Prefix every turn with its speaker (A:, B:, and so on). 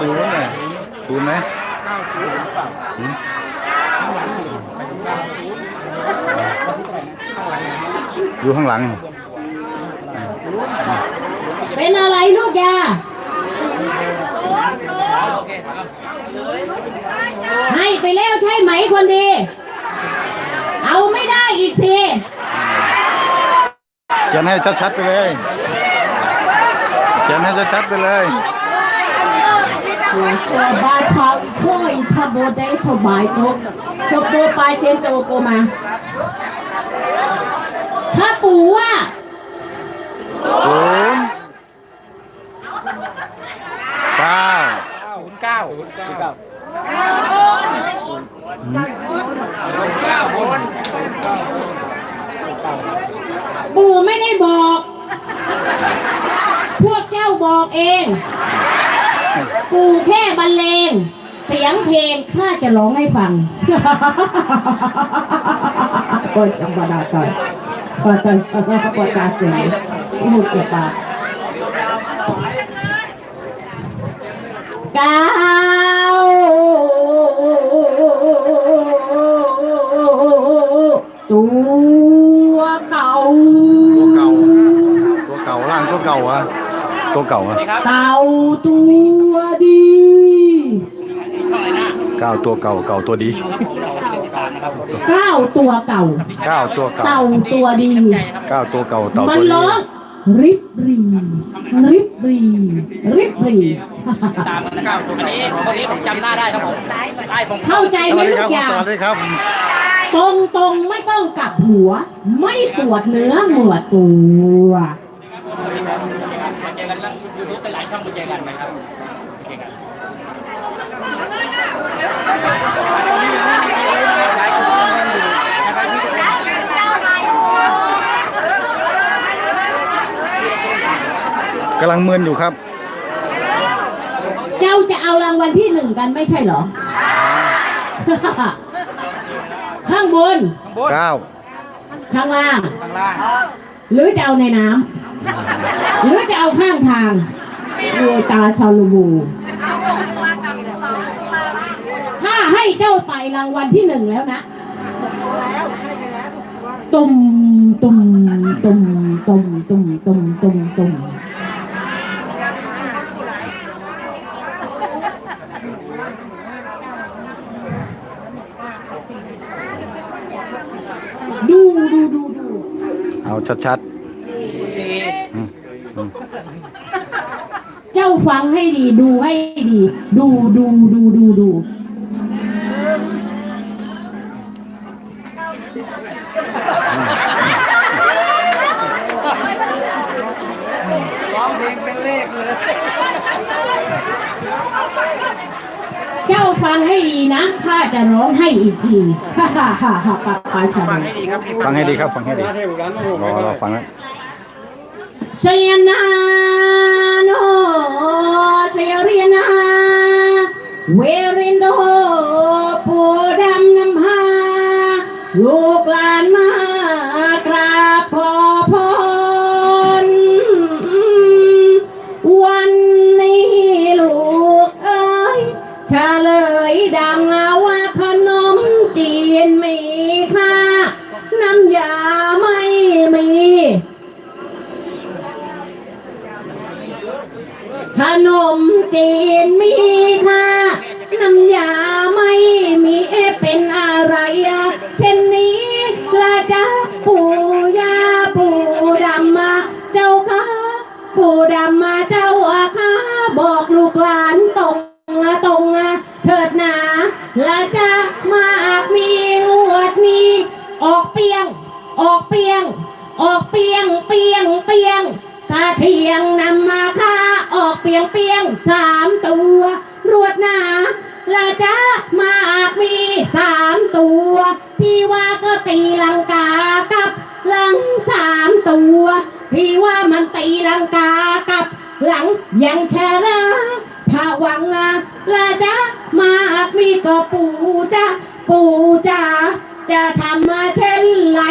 A: ศูนย์เนี่ยศูนย์ไหมหืมอยู่ข้างหลัง
B: เป็นอะไรลูกยา ให้ไปแล้วใช่ไหมคนดี เอาไม่ได้อีกที
A: เขียนให้ชัดๆไปเลย เขียนให้ชัดๆไปเลย
B: บาชาวอีกช่วงอีกขบวนได้สบายโตชบโตปลายเชนโตโกมา ถ้าปู่ว่า
A: ศูนย์เก้า
C: ศูนย์เก้าศูนย์เก้า
B: ปู่ไม่ได้บอก พวกเจ้าบอกเอง ปู่แค่บรรเลง เสียงเพลงข้าจะร้องให้ฟังโอ้ยชังบาดาก่อนพอใจสักพอใจเสียงหมุดเก็บปากก้าวตัวเก่า
A: ตัวเก่าตัวเก่าล่างตัวเก่าอะตัวเก่าอะ
B: เต่าตัวดี
A: เก้าตัวเก่าเก่าตัวดี
B: เก้าตัวเก่า
A: เก้าตัวเก่า
B: เต่าตัวดี
A: เก้าตัวเก่าเต่า
B: มั
A: ตั
B: น
A: วดี
B: ร้องริบรีริบรีริบรี
C: ตามนะครับ อันนี้คนนี้ผมจำหน้าได้ครับผมได้ผม
B: เข้าใจ
A: ส
B: ไหม
A: วัสดี
B: ลู
A: ครั
B: ก
A: บ
B: ยา
A: สวัสดีครับ
B: ตรงตรงๆไม่ต้องกลับหัว ไม่ปวดเนื้อหมวดตัว
C: เจอกันแล้วยูทูบเป็นหลายช่องไปเจอกันนะครับโอเคครับ
A: กำลังมึนอยู่ครับ
B: เจ้าจะเอารางวัลที่หนึ่งกันไม่ใช่เหรอ ข้างบน
A: เก้า
B: ข้างล่าง
C: ข้างล่าง
B: หรือจะเอาในน้ำหรือจะเอาข้างทางโวยตาชาลูบู ถ้า ให้เจ้าไปรางวัลที่หนึ่งแล้วนะตุ่มตุ่มตุ่มตุ่มตุ่มตุ่มตุ่มตุ่มดูดูดูดู
A: เอาชัด
C: สี่
A: ๆอืมอืม
B: เจ้าฟังให้ดีดูให้ดี ดูดูดูดูดู
C: ร้อง เพลงเป็นเลขเลย
B: เจ้าฟังให้ดีนะ ข้าจะร้องให้อีกทีฮ่าฮ่าฮ่าฮ่าปาปาชา
C: ฟังให้ดีครับ
A: ฟังให้ดีครับฟังให้ดีรอรอฟังนะ
B: เสียนาโนเสียเรียนาเวรินโดปูดำนำพาลูกหลานมา จีนมีค่ะน้ำยาไม่มีเอเป็นอะไรเช่นนี้ละจ้าปู่ยาปู่ดำมาเจ้าค่ะปู่ดำมาเจ้าอะค่ะบอกลูกหลานตรงอะตรงอะเถิดหนาละจ้ามาอากมีงวดนี้ออกเปียง ออกเปียง ออกเปียงเปียงเปียงตาเทียงนำมาก เปียงเปียงสามตัว รวดหนาละจ้ามาอาจมีสามตัว ที่ว่าก็ตีลังกากับหลังสามตัว ที่ว่ามันตีลังกากับหลังยังชะระผาวังนะละจ้ามาอาจมีก็ปู่จ้าปู่จ้าจะทำมาเช่นไร